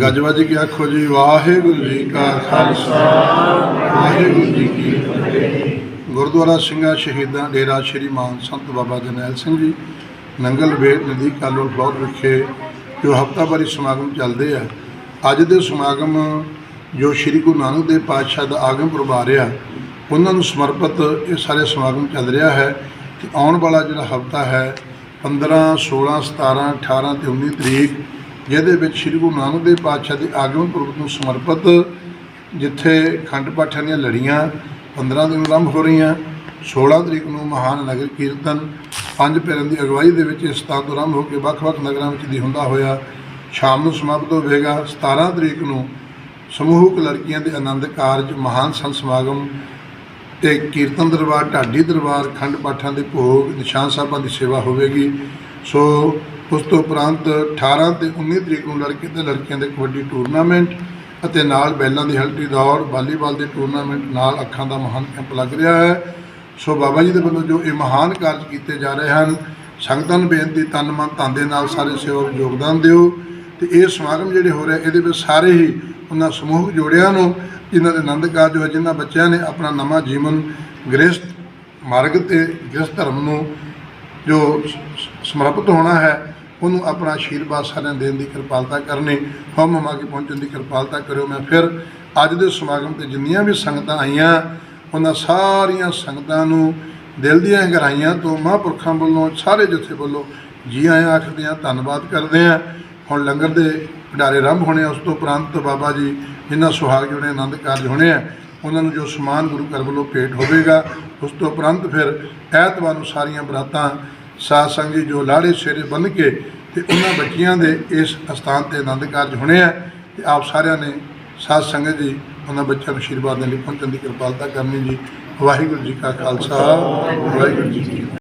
ਗਜਵਾ ਜੀ ਕੀ ਆਖੋ ਜੀ? ਵਾਹਿਗੁਰੂ ਜੀ ਕਾ ਖਾਲਸਾ, ਵਾਹਿਗੁਰੂ ਜੀ ਕੀ ਫਤਿਹ। ਗੁਰਦੁਆਰਾ ਸਿੰਘਾਂ ਸ਼ਹੀਦਾਂ ਡੇਰਾ ਸ਼੍ਰੀ ਮਾਨ ਸੰਤ ਬਾਬਾ ਜਨੈਲ ਸਿੰਘ ਜੀ, ਨੰਗਲ ਵੇਟ ਨਦੀ ਕਾਲੋਂ ਬਲੌਕ ਵਿਖੇ ਜੋ ਹਫਤਾਵਾਰੀ ਸਮਾਗਮ ਚੱਲਦੇ ਆ। ਅੱਜ ਦੇ ਸਮਾਗਮ ਜੋ ਸ਼੍ਰੀ ਗੁਰੂ ਨਾਨਕ ਦੇਵ ਪਾਤਸ਼ਾਹ ਦਾ ਆਗਮ ਪ੍ਰਭਾ ਰਿਹਾ, ਉਹਨਾਂ ਨੂੰ ਸਮਰਪਿਤ ਇਹ ਸਾਰੇ ਸਮਾਗਮ ਚੱਲ ਰਿਹਾ ਹੈ ਕਿ ਆਉਣ ਵਾਲਾ ਜਿਹੜਾ ਹਫਤਾ ਹੈ 15 16 17 18 ਤੇ 19 ਤਰੀਕ ਜਿਹਦੇ ਵਿੱਚ ਸ਼੍ਰੀ ਗੁਰੂ ਨਾਨਕ ਦੇਵ ਪਾਤਸ਼ਾਹ ਦੇ ਆਗਮਨ ਪੁਰਬ ਨੂੰ ਸਮਰਪਿਤ, ਜਿੱਥੇ ਖੰਡ ਪਾਠਾਂ ਦੀਆਂ ਲੜੀਆਂ 15 ਦਿਨ ਆਰੰਭ ਹੋ ਰਹੀਆਂ 16 ਤਰੀਕ ਨੂੰ ਮਹਾਨ ਨਗਰ ਕੀਰਤਨ, ਪੰਜ ਪੈਰਾਂ ਦੀ ਅਗਵਾਈ ਦੇ ਵਿੱਚ ਇਸ ਸਥਾਨ ਤੋਂ ਆਰੰਭ ਹੋ ਕੇ ਵੱਖ-ਵੱਖ ਨਗਰਾਂ ਵਿੱਚ ਦੀ ਹੁੰਦਾ ਹੋਇਆ, ਸ਼ਾਮ ਨੂੰ ਸਮਾਪਤ ਹੋਵੇਗਾ 17 ਤਰੀਕ ਨੂੰ ਸਮੂਹਕ ਲੜਕੀਆਂ ਦੇ ਆਨੰਦ ਕਾਰਜ, ਮਹਾਨ ਸੰਤ ਸਮਾਗਮ ਤੇ ਕੀਰਤਨ ਦਰਬਾਰ, ਢਾਡੀ ਦਰਬਾਰ, ਖੰਡ ਪਾਠਾਂ ਦੇ ਭੋਗ, ਨਿਸ਼ਾਨ ਸਾਹਿਬਾਂ ਦੀ ਸੇਵਾ ਹੋਵੇਗੀ। ਸੋ ਉਸ ਤੋਂ ਉਪਰੰਤ 18 ਤੇ 19 ਤਰੀਕ ਨੂੰ ਲੜਕੇ ਤੇ ਲੜਕੀਆਂ ਦੇ ਕਬੱਡੀ ਟੂਰਨਾਮੈਂਟ ਅਤੇ ਨਾਲ ਬੈਲਾਂ ਦੀ ਹਲਟੀ ਦੌੜ, ਵਾਲੀਬਾਲ ਦੇ ਟੂਰਨਾਮੈਂਟ ਨਾਲ ਅੱਖਾਂ ਦਾ ਮਹਾਨ ਕੈਂਪ ਲੱਗ ਰਿਹਾ ਹੈ। ਸੋ ਬਾਬਾ ਜੀ ਦੇ ਵੱਲੋਂ ਜੋ ਇਹ ਮਹਾਨ ਕਾਰਜ ਕੀਤੇ ਜਾ ਰਹੇ ਹਨ, ਸੰਗਤਾਂ ਨੂੰ ਬੇਨਤੀ, ਤਨ ਮਨ ਧਨ ਦੇ ਨਾਲ ਸਾਰੇ ਸੇਵਕ ਯੋਗਦਾਨ ਦਿਓ ਤੇ ਇਹ ਸਮਾਗਮ ਜਿਹੜੇ ਹੋ ਰਿਹਾ, ਇਹਦੇ ਵਿੱਚ ਸਾਰੇ ਹੀ ਉਹਨਾਂ ਸਮੂਹਕ ਜੋੜਿਆਂ ਨੂੰ, ਜਿਨ੍ਹਾਂ ਦੇ ਆਨੰਦ ਕਾਰਜ ਹੋਏ, ਜਿਨ੍ਹਾਂ ਬੱਚਿਆਂ ਨੇ ਆਪਣਾ ਨਵਾਂ ਜੀਵਨ ਗ੍ਰਸਥ ਮਾਰਗ ਤੇ ਗ੍ਰਸਥ ਧਰਮ ਨੂੰ ਜੋ ਸਮਰਪਿਤ ਹੋਣਾ ਹੈ ਉਹਨੂੰ ਆਪਣਾ ਆਸ਼ੀਰਵਾਦ ਸਾਰਿਆਂ ਦੇਣ ਦੀ ਕਿਰਪਾਲਤਾ ਕਰਨੀ ਹਮ ਹਮਾ ਕੇ ਪਹੁੰਚਣ ਦੀ ਕਿਰਪਾਲਤਾ ਕਰਿਓ। ਮੈਂ ਫਿਰ ਅੱਜ ਦੇ ਸਮਾਗਮ ਤੇ ਜਿੰਨੀਆਂ ਵੀ ਸੰਗਤਾਂ ਆਈਆਂ ਉਹਨਾਂ ਸਾਰੀਆਂ ਸੰਗਤਾਂ ਨੂੰ ਦਿਲ ਦੀਆਂ ਗਹਿਰਾਈਆਂ ਤੋਂ ਮਹਾਂਪੁਰਖਾਂ ਵੱਲੋਂ ਸਾਰੇ ਜਥੇ ਵੱਲੋਂ ਜੀ ਆਇਆਂ ਆਖਦੇ ਹਾਂ ਧੰਨਵਾਦ ਕਰਦੇ ਹਾਂ ਹੁਣ ਲੰਗਰ ਦੇ ਭੰਡਾਰੇ ਆਰੰਭ ਹੋਣੇ ਆ, ਉਸ ਤੋਂ ਉਪਰੰਤ ਬਾਬਾ ਜੀ ਜਿਨ੍ਹਾਂ ਸੁਹਾਗ ਜੁੜੇ ਆਨੰਦ ਕਾਰਜ ਹੋਣੇ ਆ ਉਹਨਾਂ ਨੂੰ ਜੋ ਸਮਾਨ ਗੁਰੂ ਘਰ ਵੱਲੋਂ ਭੇਟ ਹੋਵੇਗਾ ਉਸ ਤੋਂ ਉਪਰੰਤ ਫਿਰ ਐਤਵਾਰ ਨੂੰ ਸਾਰੀਆਂ ਬਰਾਤਾਂ ਸਾਧ ਸੰਗਤ ਜੀ ਜੋ ਲਾੜੇ ਸੇਰੇ ਬੰਨ ਕੇ ਤੇ ਉਹਨਾਂ ਬੱਚੀਆਂ ਦੇ ਇਸ ਅਸਥਾਨ ਤੇ ਆਨੰਦ ਕਾਰਜ ਹੋਣੇ ਆ ਤੇ ਆਪ ਸਾਰਿਆਂ ਨੇ ਸਾਧ ਸੰਗਤ ਜੀ ਉਹਨਾਂ ਬੱਚਿਆਂ ਨੂੰ ਆਸ਼ੀਰਵਾਦ ਦੇਣ ਲਈ ਪਹੁੰਚਣ ਦੀ ਕਿਰਪਾਲਤਾ ਕਰਨੀ ਜੀ। ਵਾਹਿਗੁਰੂ ਜੀ ਕਾ ਖਾਲਸਾ, ਵਾਹਿਗੁਰੂ ਜੀ ਕੀ